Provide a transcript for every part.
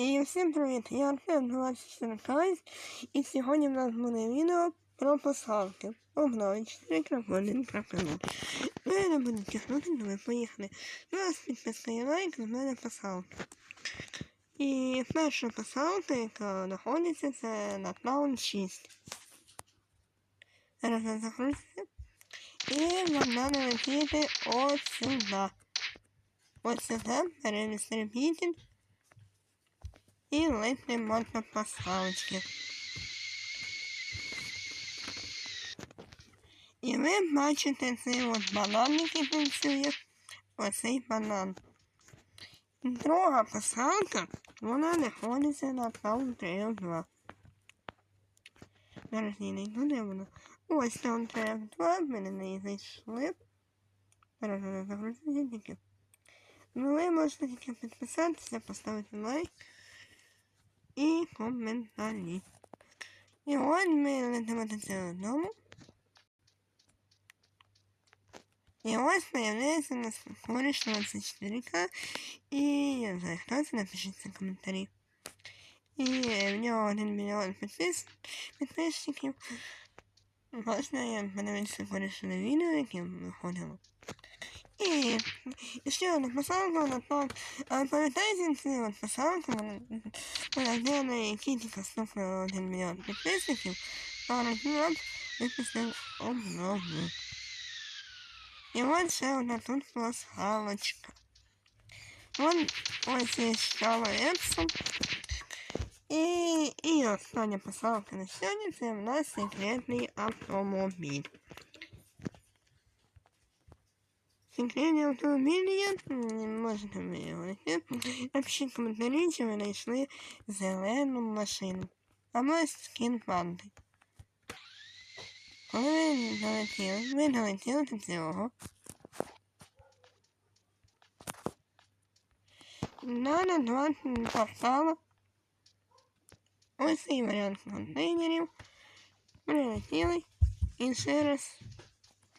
І всім привіт! Я Артем 24 і сьогодні в нас буде відео про пасхалки. Обновить 4 крапони крапину. Ну не буду тягнути, але поїхали. Зараз підписка і лайк, з мене пасхалки. І перша пасхалка, яка знаходиться, це на Clown 6. Зараз я загрузиться. І вам треба летіти от сюди. От сюди, перемістити і липне можна пасхалочки. І ви бачите цей от банан, який працює, оцей банан. Друга пасхалка, вона знаходиться на 3 2. Зараз я вона. Ось таун 3 2, ми на неї зайшли. Зараз вона загрузиться тільки. Ну, ви можете тільки підписатися, поставити лайк і коментарі. І от ми летимо до цього дому. І ось появляється у нас кореш 24К. І я не знаю, хто це, напишіть в коментарі. І в нього 1 мільйон підпис... підписчиків. Можна я подивитися корішне відео, яке виходило. І, і ще одна посилка, вона там, а пам'ятаєте ці от посилки, вона, вона зробила які тільки стукнуло 1 мільйон підписників, а розмір випустив обнову. І от ще одна тут пасхалочка. Вон ось є шкала Епсон. І, і остання посилка на сьогодні це в нас секретний автомобіль. Секретний автомобіль є, можете ви його знайти. Напишіть коментарі, чи ви знайшли зелену машину. Або скін панди. Коли ви долетіли, ви долетіли до цього. Надо два портала. Ось цей варіант контейнерів. Прилетіли. І ще раз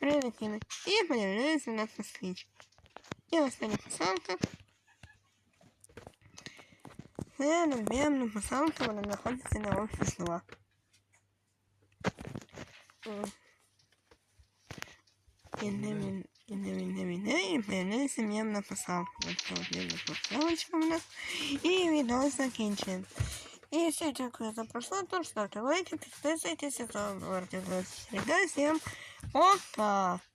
прилетіли. І появляється у нас москвич. І остання посадка. Це любимна посадка, вона знаходиться на офіс 2. І не він, і не він, не він, і появляється м'ємна посадка. Ось це м'ємна посадочка у нас. І відео все, дякую за просмотр, Ставьте лайки, підписуйтесь, та говорите. Всем пока!